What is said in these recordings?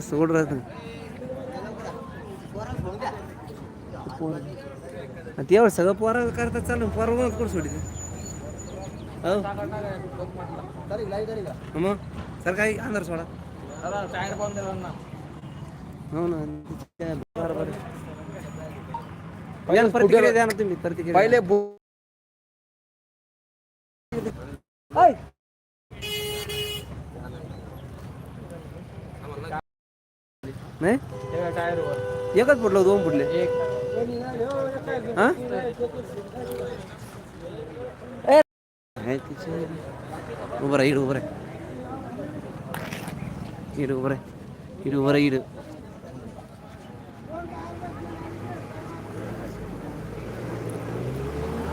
सोड राहत तेवढं सगळं पोरा करता चालू पोरा कोण सोडित? हो? मग? सर काही अंधार सोडा. हो ना बरं बरोबर या ना, प्रतिक्रिया द्या ना तुम्ही प्रतिक्रिया पहिले ऐ! नाही एकच फुटलं दोन फुटले हा ए! आहे तिचे. उभं राहा इड उभं राहा इड उभं राहा इड उभं राहा इड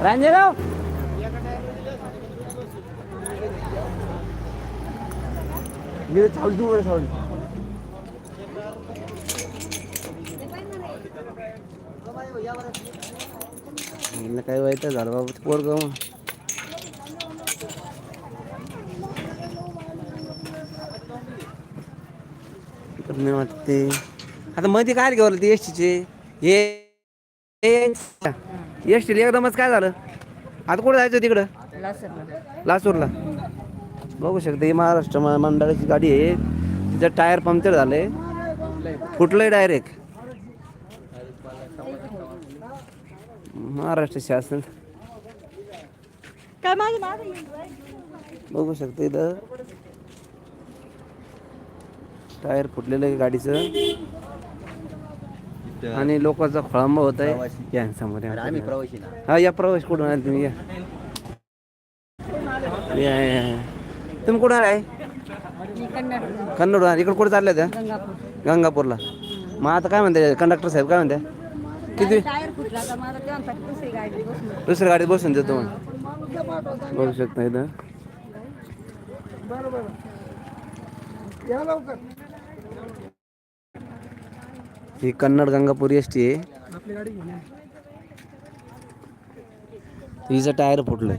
रांजेराव मी चालू तू बरं चालू हिला काय वाईट झालं बाबा पोरग मग. मी वाटते आता मध्ये काय घेऊ ती एस टीचे हे एस एकदमच काय झालं? आता कुठं जायचं तिकडं? लासूरला. बघू शकता ही महाराष्ट्र मंडळाची गाडी आहे. तिचं टायर पंक्चर झालंय. फुटलंय डायरेक्ट महाराष्ट्र शासन. बघू शकता इथं. टायर फुटलेलं आहे गाडीचं. आणि लोकांचा खोळंबा होत आहे या समोर या. आम्ही प्रवासी ना. हा या प्रवेश कुठून आले तुम्ही? या. या, या, या. तुम्ही कुठं आहे कन्नड. कन्नड इकडे कुठे चालल्या त्या? गंगापूर. गंगापूरला. मग आता काय म्हणते कंडक्टर साहेब काय म्हणते किती? दुसऱ्या गाडीत बसून देतो. मग बघू शकता इथं. ही कन्नड गंगापूर एस टी आहे. हिचं टायर फुटलंय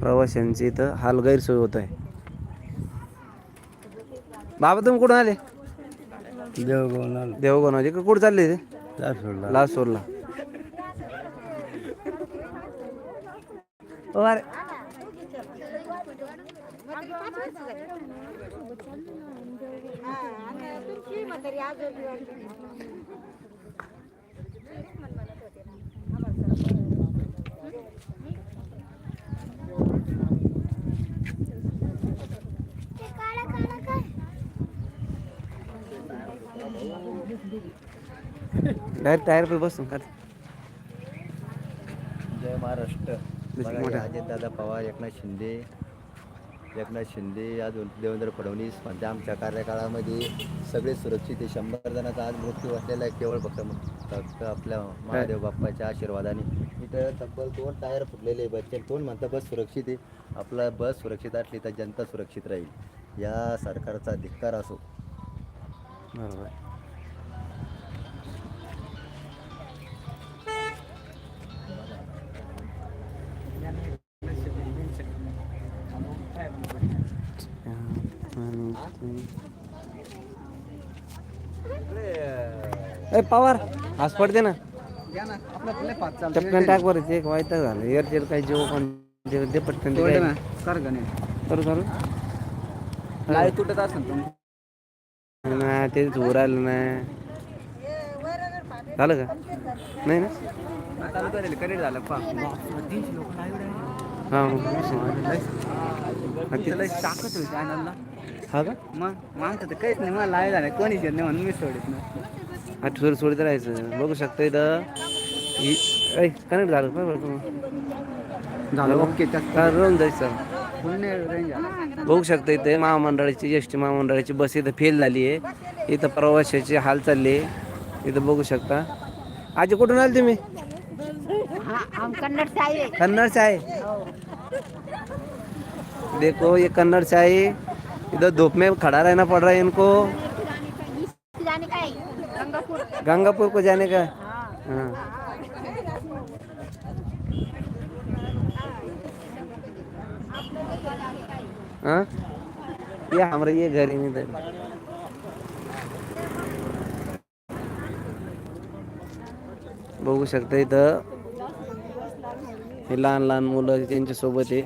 प्रवाशांची इथं हाल गैरसोय होत आहे. बाबा तुम्ही कुठून आले? देवगण इकडे कुठं चालले ते? लासूरला. अरे डायरेक्ट टायर पे बसून का जय महाराष्ट्र. मोठा. बघा, अजित दादा पवार एकनाथ शिंदे. एकनाथ शिंदे अजून देवेंद्र फडणवीस म्हणजे आमच्या कार्यकाळामध्ये सगळे सुरक्षित आहे. शंभर जणांचा आज मृत्यू असलेला आहे केवळ फक्त फक्त आपल्या महादेव बाप्पाच्या आशीर्वादाने. इथं तब्बल दोन टायर फुटलेले आहे बसचे कोण म्हणतं बस सुरक्षित आहे? आपला बस सुरक्षित असली तर जनता सुरक्षित राहील. या सरकारचा धिक्कार असो. बरोबर. ए पवार आज पडते ना. टपकन टाक बरं ते एक वाईट झालं. एअरटेल काय जेव पण जे दे पटकन ते काय. करू लाइट तुटत असेल नाही तेच उरायला नाही झालं का? नाही ना? चालू करेल करेल झालं पा हा मग. हा, टाकत चॅनलला हा का? मग काहीच नाही मला झालं कोणीच येत नाही म्हणून मी सोडित नाही. हा सोडीत राहायचं बघू शकता इथं. कनेक्ट झालं का बरं तुम्ही झालं ओके बघू शकता इथे महामंडळाची एस टी महामंडळाची बस इथं फेल झाली आहे. इथं प्रवाशाची हाल चालली आहे. इथं बघू शकता. आजी कुठून आले तुम्ही? कन्नड़ से आए। देखो, ये कन्नड़ से इधर धूप में खड़ा रहना पड़ रहा है इनको। गंगापुर को जाने का? हाँ।, हाँ? ये हमारे, ये घर ही नहीं बहु सकते इथं हे लहान लहान मुलं त्यांच्यासोबत आहे.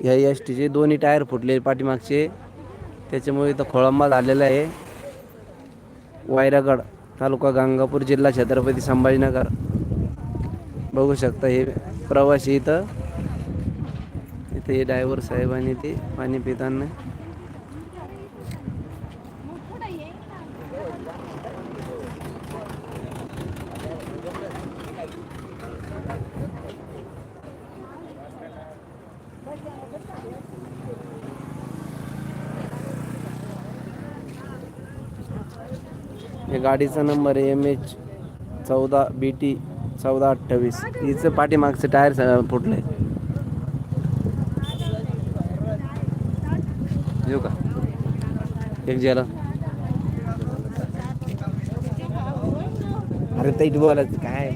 ह्या एस टीचे दोन्ही टायर फुटले पाठीमागचे. त्याच्यामुळे इथं खोळंबा झालेला आहे. वायरागड तालुका गंगापूर जिल्हा छत्रपती संभाजीनगर. बघू शकता हे प्रवासी इथं. इथे हे ड्रायव्हर साहेबांनी ते पाणी पिताना हे गाडीचा नंबर आहे एम एच चौदा बी टी चौदा अठ्ठावीस. हिचं पाठीमागचं टायर फुटलंय. येऊ का? एक ज्याला. अरे ताईट बोलायचं काय?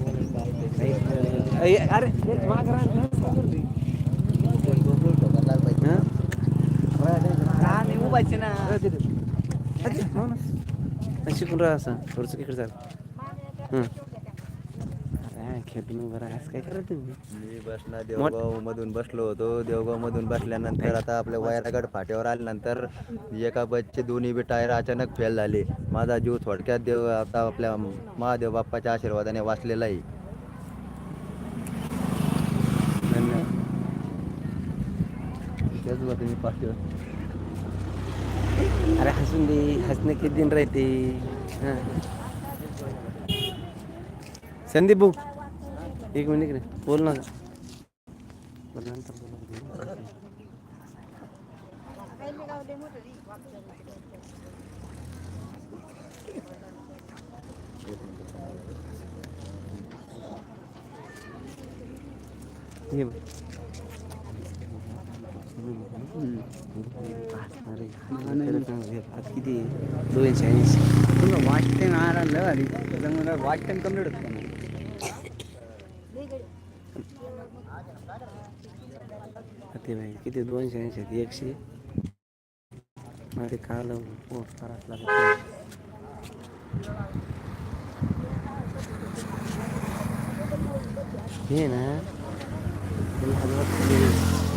अरे राहा ना. शिकून राहा असं? थोडंसं इकडे चाल. हं. उभं काय करा तुम्ही? मी देवगाव मधून बसलो होतो. देवगाव मधून बसल्यानंतर आता आपल्या वैरागड फाट्यावर आल्यानंतर एका बसचे दोन्ही बी टायर अचानक फेल झाले. माझा जीव थोडक्यात देव आता आपल्या महादेव बाप्पाच्या आशीर्वादाने वाचलेला आहे. धन्यवाद. त्याच तुम्ही पाठीवर. अरे हसून दे हसणे किती दिन राहते हं. संदीप भाऊ एक मिनिट इकडे बोल ना बोल नंतर बोला. हे आज किती दोनशे ऐंशी वाटते ना आली त्याच्यामुळे वाटते कंप्लीट ते भाई किती दोनशे ऐंशी आहेत एकशे. अरे काल पोस्ट लागत हे ना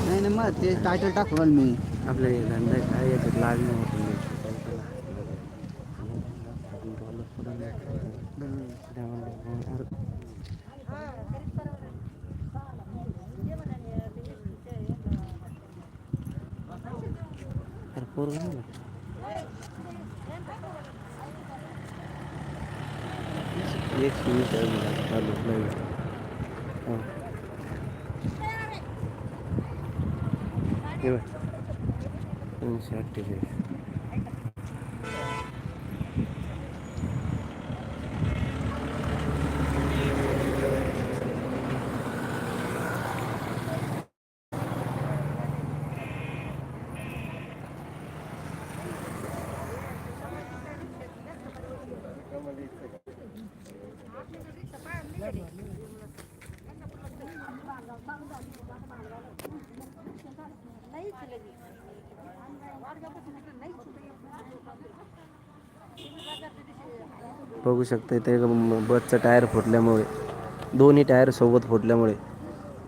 नाही नाही मग ते टायटल टाकून मी आपल्या हे धंदा काय याच्यात लाज नाही होत म्हणजे. अरे अरे पोरगं नाही एक मिनिट अजून चालू नाही हा. हे बघ दोनशे अठ्ठेचाळीस बघू शकता ते बसचं टायर फुटल्यामुळे दोन्ही टायर सोबत फुटल्यामुळे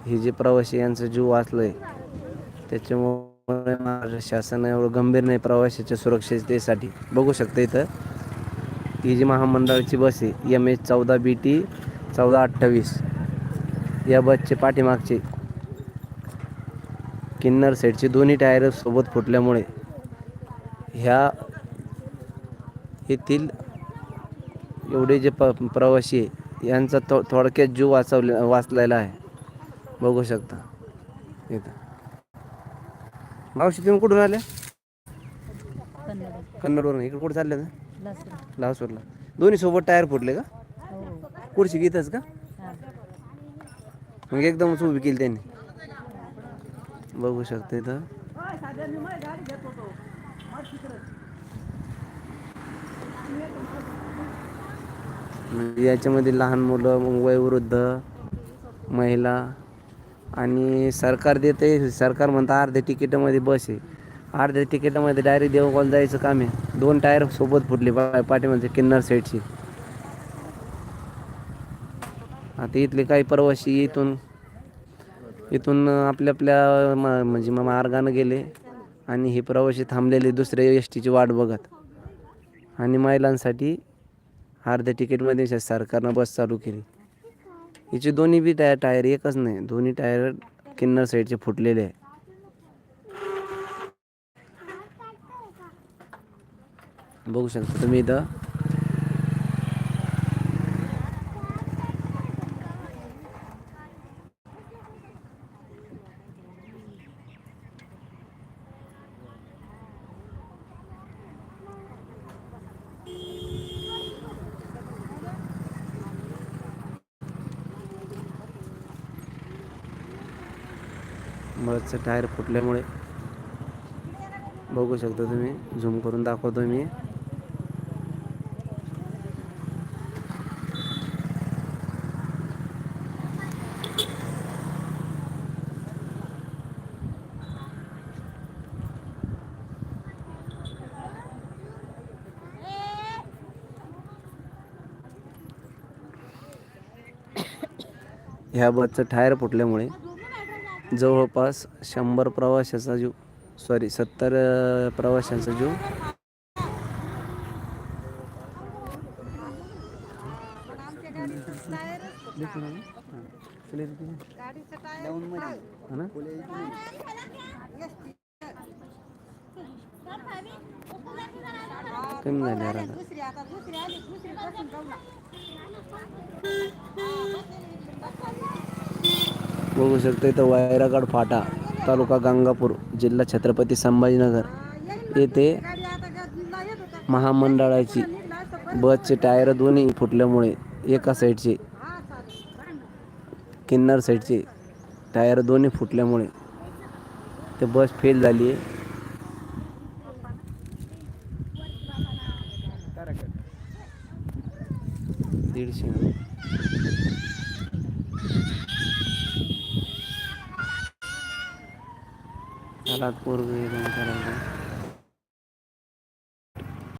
हे जे प्रवासी यांचं जीव वाचलंय. त्याच्यामुळे महाराष्ट्र शासन एवढं गंभीर नाही प्रवाशाच्या सुरक्षिततेसाठी. बघू शकता इथं ही जी महामंडळाची बस आहे एम एच चौदा बी टी चौदा अठ्ठावीस या बसचे पाठीमागचे किन्नर सेटचे दोन्ही टायर सोबत फुटल्यामुळे ह्या येथील एवढे जे प प्रवासी आहे यांचा थो थोडक्यात जीव वाचवले वाचलेला आहे. बघू शकता. इथं. मावशी तुम्ही कुठून आल्या कन्नडवरून. इकडे कुठे चालले ना लासूरला. दोन्ही सोबत टायर फुटले का? कुठची गीतच का? मग एकदमच उभी केली त्यांनी. बघू शकता इथं. म्हणजे याच्यामध्ये लहान मुलं मग वयोवृद्ध महिला आणि सरकार देते सरकार म्हणतं अर्ध्या तिकीटामध्ये बस आहे. अर्ध्या तिकीटामध्ये डायरेक्ट देवगॉल जायचं काम आहे. दोन टायर सोबत फुटले पाठीमध्ये किन्नर साईडची आता इथले काही प्रवासी इथून इथून आपल्या आपल्या म्हणजे मग मार्गानं गेले. आणि हे प्रवासी थांबलेले दुसऱ्या एस टीची वाट बघत. आणि महिलांसाठी अर्ध्या तिकीटमध्ये सरकारनं बस चालू केली. हिचे दोन्ही बी टायर टायर एकच नाही दोन्ही टायर किन्नर साईडचे फुटलेले आहे. बघू शकता तुम्ही इथं. बसचं टायर फुटल्यामुळे बघू शकता तुम्ही. झूम करून दाखवतो मी. ह्या बसचं टायर फुटल्यामुळे जवळपास शंभर प्रवाशाचा जीव सॉरी सत्तर प्रवाशांचा जीव. कमी झाले आता बघू शकतो इथं वैरागड फाटा तालुका गंगापूर जिल्हा छत्रपती संभाजीनगर. येथे महामंडळाची बसचे टायर दोन्ही फुटल्यामुळे एका साईडचे किन्नर साईडचे टायर दोन्ही फुटल्यामुळे ते बस फेल झाली आहे. चला पोरग करायचं